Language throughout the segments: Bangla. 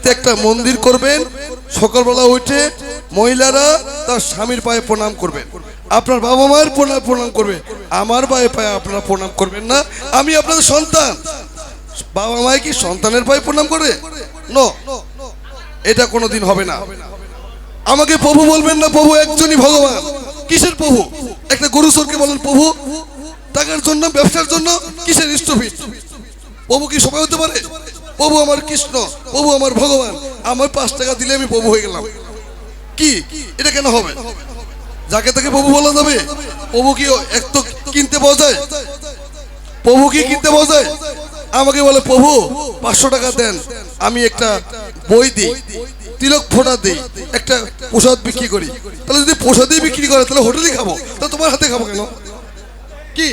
বাড়িতে একটা মন্দির করবেন। সকালবেলা উঠে মহিলারা তার স্বামীর পায়ে প্রণাম করবেন। আপনার বাবা মায়ের প্রণাম প্রণাম করবে। আমার পায়ে পায়ে আপনারা প্রণাম করবেন না। আমি আপনাদের সন্তান। বাবা মায়ে কি সন্তানের পায়ে প্রণাম করবে নো। এটা কোনোদিন হবে না। আমাকে প্রভু বলবেন না, প্রভু একজনই ভগবান। কিসের প্রভু? একটা গরুচরকে বলেন, প্রভু, টাকার জন্য, ব্যবসার জন্য কিসের ইষ্টপিট প্রভু কি সবাই হতে পারে? প্রভু আমার কৃষ্ণ, প্রভু আমার ভগবান। আমার পাঁচ টাকা দিলে আমি প্রভু হয়ে গেলাম। কি? এটা কেন হবে? যাকে তাকে প্রভু বলা যাবে? প্রভু কি এক তো কিনতে পাওয়া যায়? প্রভু কি কিনতে পাওয়া যায়? আমাকে বলে, প্রভু, পাঁচশো টাকা দেন। আমি একটা বই দিই, তিলক ফোটা দিই, একটা প্রসাদ বিক্রি করি। তাহলে যদি প্রসাদই বিক্রি করে, তাহলে হোটেলেই খাব। তাহলে তোমার হাতে খাব কেন? কি?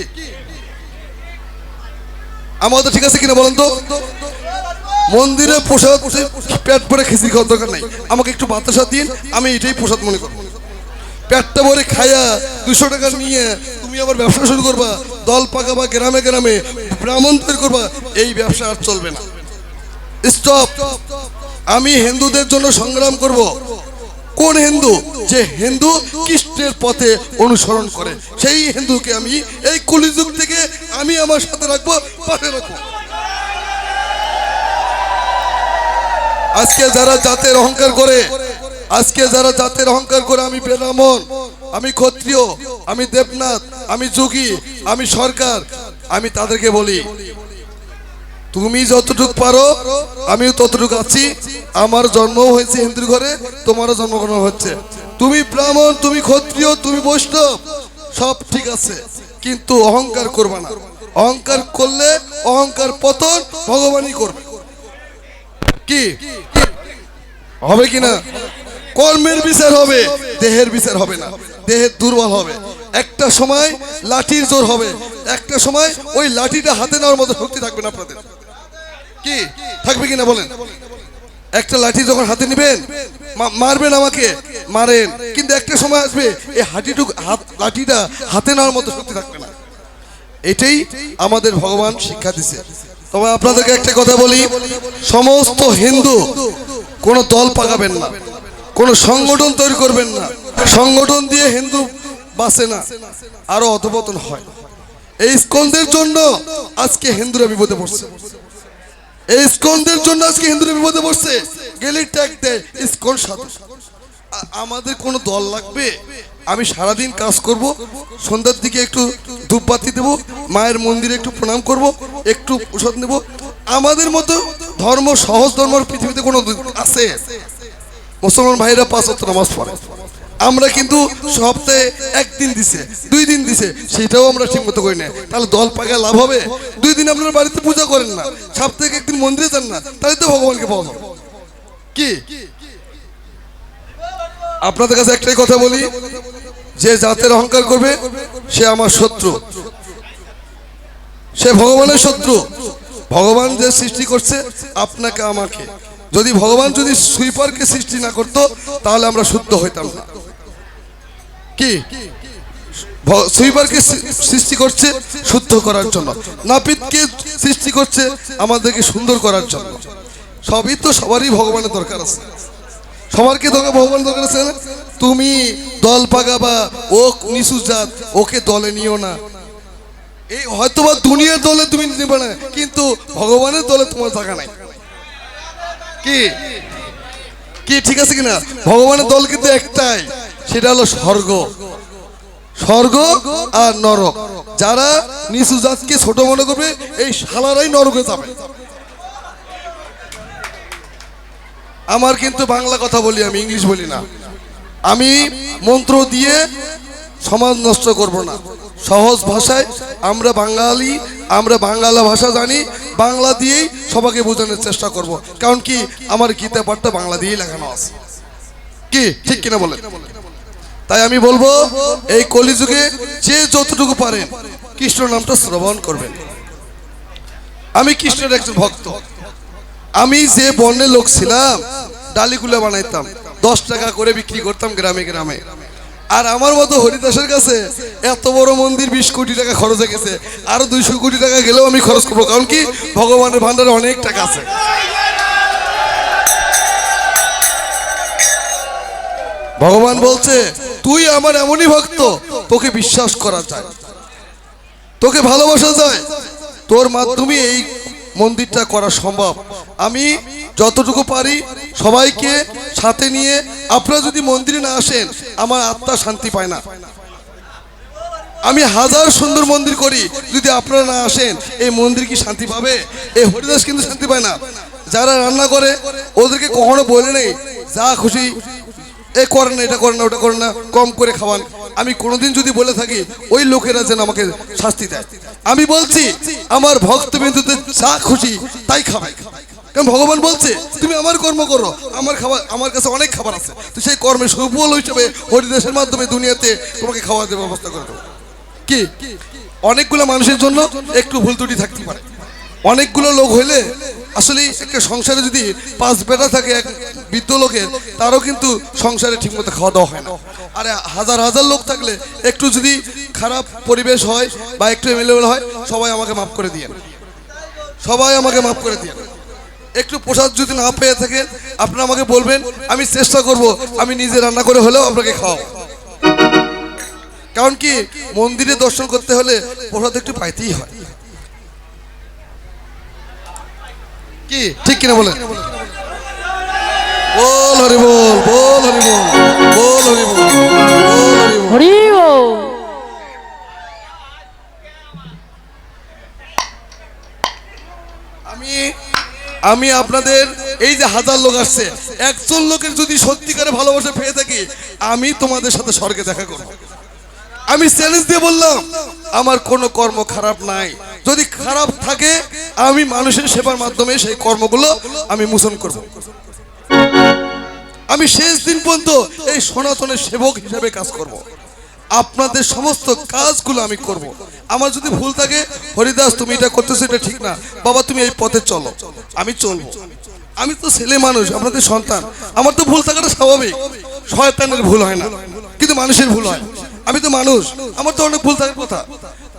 আমার তো ঠিক আছে কিনা বলেন তো? মন্দিরে প্রসাদ, পেট ভরে খিচুড়ি খাওয়ার দরকার নাই। আমাকে একটু বাতাসা দিন, আমি এটাই প্রসাদ মনে করব। পেটটা ভরে খায়া দুশো টাকা নিয়ে তুমি আবার ব্যবসা শুরু করবা, দল পাকাবা, গ্রামে গ্রামে ব্রাহ্মণ তৈরি করবা, এই ব্যবসা আর চলবে না। স্টপ আমি হিন্দুদের জন্য সংগ্রাম করব। কোন হিন্দু? যে হিন্দু কৃষ্ণের পথে অনুসরণ করে, সেই হিন্দুকে আমি এই কলিযুগ থেকে আমি আমার সাথে রাখব, পাশে রাখব। আজকে যারা জাতের অহংকার করে, আজকে যারা জাতের অহংকার করে আমি ব্রাহ্মণ আমি ক্ষত্রিয়, আমি দেবনাথ, আমি যোগী, আমি সরকার, আমি তাদেরকে বলি, তুমি যতটুক পারো, আমিও ততটুকু আছি, আমার জন্ম হয়েছে হিন্দুর ঘরে, তোমারও জন্মগ্রহণ হচ্ছে। তুমি ব্রাহ্মণ, তুমি ক্ষত্রিয়, তুমি বৈষ্ণব, সব ঠিক আছে, কিন্তু অহংকার করবে না। অহংকার করলে অহংকার পতন ভগবানই করবে। কি? হবে কি না? কর্মের বিচার হবে, দেহের বিচার হবে না। দেহের দুর্বল হবে। একটা সময় লাঠির জোর হবে। একটা সময় ওই লাঠিটা হাতে নেওয়ার মতো শক্তি থাকবে না আপনাদের। কি? থাকবে কিনা বলেন? একটা লাঠি যখন হাতে নেবেন মারবেন আমাকে, মারেন। কিন্তু একটা সময় আসবে, এই হাঁটিটুকু হাত, লাঠিটা হাতে নেওয়ার মতো শক্তি থাকবে না। এটাই আমাদের ভগবান শিক্ষা দিছে। তবে আপনাদেরকে একটা কথা বলি, সমস্ত হিন্দু কোনো দল পাকাবেন না, কোনো সংগঠন তৈরি করবেন না। সংগঠন দিয়ে হিন্দু বাঁচে না, আরও অধপতন হয়। এই স্কন্দের জন্য আজকে হিন্দুরা বিপদে পড়ছে। এই স্কনদের জন্য আজকে হিন্দুরা বিপদে পড়ছে। গেলি ট্যাগ দেয় স্কন আমাদের কোনো দল লাগবে? আমি সারাদিন কাজ করব, সন্ধ্যার দিকে একটু ধূপবাতি দেব, মায়ের মন্দিরে একটু প্রণাম করব একটু প্রসাদ নেব। আমাদের মতো ধর্ম, সহজ ধর্ম পৃথিবীতে কোনো আছে। মুসলমান ভাইরা পাঁচ নামাজ পড়ে। আমরা কিন্তু সপ্তাহে একদিন দিছে, দুই দিন দিছে, সেটাও আমরা ঠিক মতো করি না। তাহলে দল পাকায় লাভ হবে? দুই দিন আপনার বাড়িতে পূজা করেন না, সপ্তাহে একদিন মন্দিরে যান না, তাহলে তো ভগবানকে পাওয়া যাবে। কি? আপনাদের কাছে একটাই কথা বলি, যে জাতের অহংকার করবে, সে আমার শত্রু। সে ভগবানের শত্রু। ভগবান যে সৃষ্টি করছে, আপনাকে, আমাকে। যদি ভগবান যদি সুইপারকে সৃষ্টি না করতো, তাহলে আমরা শুদ্ধ হইতাম না। কি? সুইপারকে সৃষ্টি করছে শুদ্ধ করার জন্য। নাপিতকে সৃষ্টি করছে আমাদেরকে সুন্দর করার জন্য। সবই তো সবারই ভগবানের দরকার আছে। সবার কি দরকার ভগবান দরকার আছে তুমি দল পাকাবা ও নিচু জাত, ওকে দলে নিও না। এই হয়তোবা দুনিয়ার দলে তুমি নেবে না, কিন্তু ভগবানের দলে তোমার জায়গা নাই। কি? কি, ঠিক আছে কিনা? ভগবানের দল কিন্তু একটাই, সেটা হলো স্বর্গ। স্বর্গ আর নরক। যারা নিচু জাতকে ছোট মনে করবে, এই শালারাই নরকে যাবে। আমার কিন্তু বাংলা কথা বলি, আমি ইংলিশ বলি না। আমি মন্ত্র দিয়ে সমাজ নষ্ট করব না। সহজ ভাষায় আমরা বাঙালি, আমরা বাংলা ভাষা জানি, বাংলা দিয়েই সবাইকে বোঝানোর চেষ্টা করব। কারণ কি, আমার গীতা পাঠটা বাংলা দিয়েই লেখানো আছে। কি? ঠিক কিনা বলেন? তাই আমি বলব, এই কলিযুগে যে যতটুকু পারেন, কৃষ্ণ নামটা শ্রবণ করবেন। আমি কৃষ্ণের একজন ভক্ত। আমি যে বর্ণের লোক ছিলাম, ডালিগুলো বানাইতাম, দশ টাকা করে বিক্রি করতাম গ্রামে গ্রামে। আর আমার মতো হরিদাসের কাছে এত বড় মন্দির বিশ কোটি টাকা খরচ হয়ে গেছে, আরও দুইশো কোটি টাকা গেলেও আমি খরচ করব, কারণ কি ভগবানের ভান্ডারে অনেক টাকা আছে। ভগবান বলছে, তুই আমার এমনই ভক্ত, তোকে বিশ্বাস করা যায়, তোকে ভালোবাসা যায়, তোর মাধ্যমে এই মন্দিরটা করা সম্ভব। আমি যতটুকু পারি সবাইকে সাথে নিয়ে আপনারা যদি মন্দিরে না আসেন, আমার আত্মা শান্তি পায় না। আমি হাজার সুন্দর মন্দির করি, যদি আপনারা না আসেন, এই মন্দির কি শান্তি পাবে? এই হরিদাস কিন্তু শান্তি পায় না। যারা রান্না করে, ওদেরকে কখনো বলে নেই, যা খুশি, এ করেন না, এটা করেন না, ওটা করেন না, কম করে খাওয়ান। আমি কোনোদিন যদি বলে থাকি, ওই লোকেরা যেন আমাকে শাস্তি দেয়। আমি বলছি, আমার ভক্ত বিন্দুতে যা খুশি, তাই খাবে। কারণ ভগবান বলছে, তুমি আমার কর্ম করো, আমার খাবার, আমার কাছে অনেক খাবার আছে। তো সেই কর্মের সুফল হিসেবে হরিদাসের মাধ্যমে দুনিয়াতে তোমাকে খাওয়া দেওয়ার ব্যবস্থা করে দেবো। কি? অনেকগুলো মানুষের জন্য একটু ভুল ত্রুটি থাকতে পারে। অনেকগুলো লোক হইলে আসলে একটা সংসারে যদি পাঁচ বেটা থাকে, এক বৃদ্ধ লোকের, তারও কিন্তু সংসারে ঠিকমতো খাওয়া দাওয়া হয় না। আরে হাজার হাজার লোক থাকলে একটু যদি খারাপ পরিবেশ হয় বা একটু এমএলএ হয়, সবাই আমাকে মাফ করে দিয়ে সবাই আমাকে মাফ করে দিয়ে একটু প্রসাদ যদি না পেয়ে থাকে আপনারা আমাকে বলবেন, আমি চেষ্টা করব, আমি নিজে রান্না করে হলেও আপনাকে খাওয়াবো। কারণ কি, মন্দিরে দর্শন করতে হলে প্রসাদ একটু পাইতেই হয়। কি? ঠিক কিনা বলেন? বল হরি বল বল হরি বল বল হরি বল বল হরি বল। হরি বল। আমি আমি আপনাদের এই যে হাজার লোক আসছে, একজন লোকের যদি সত্যিকারে ভালোবাসা পেয়ে থাকি, আমি তোমাদের সাথে স্বর্গে দেখা করব। আমি চ্যালেঞ্জ দিয়ে বললাম, আমার কোনো কর্ম খারাপ নাই। যদি খারাপ থাকে, আমি মানুষের সেবার মাধ্যমে সেই কর্মগুলো আমি মোচন করব। আমি শেষ দিন পর্যন্ত এই সনাতনের সেবক হিসেবে কাজ করব। আপনাদের সমস্ত কাজগুলো আমি করব। আমার যদি ভুল থাকে, হরিদাস, তুমি এটা করতেছো, এটা ঠিক না। বাবা, তুমি এই পথে চলো। আমি চলবো। আমি তো ছেলে মানুষ, আপনাদের সন্তান। আমার তো ভুল থাকাটা স্বাভাবিক। শয়তানের ভুল হয় না। কিন্তু মানুষের ভুল হয়। আমি তো মানুষ। আমার তো অনেক ভুল থাকার কথা।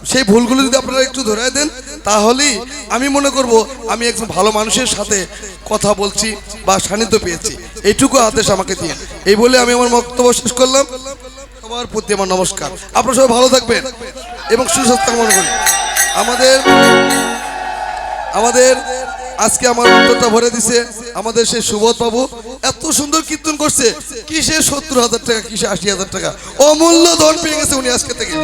সেই ভুলগুলো যদি আপনারা একটু ধরে দেন, তাহলেই আমি মনে করব, আমি একজন ভালো মানুষের সাথে কথা বলছি বা সান্নিধ্য পেয়েছি। এইটুকু আদেশ আমাকে দিয়ে এই বলে আমি আমার বক্তব্য শেষ করলাম। সবার প্রতি আমার নমস্কার। আপনারা সবাই ভালো থাকবেন এবং সুস্বাস্থ্য কামনা করি। আমাদের আমাদের, আজকে আমার উত্তরটা ভরে দিছে আমাদের সেই সুবোধ বাবু। এত সুন্দর কীর্তন করছে। কিসে সত্তর হাজার টাকা কিসে আশি হাজার টাকা? অমূল্য ধন পেয়ে গেছে উনি আজকে থেকে।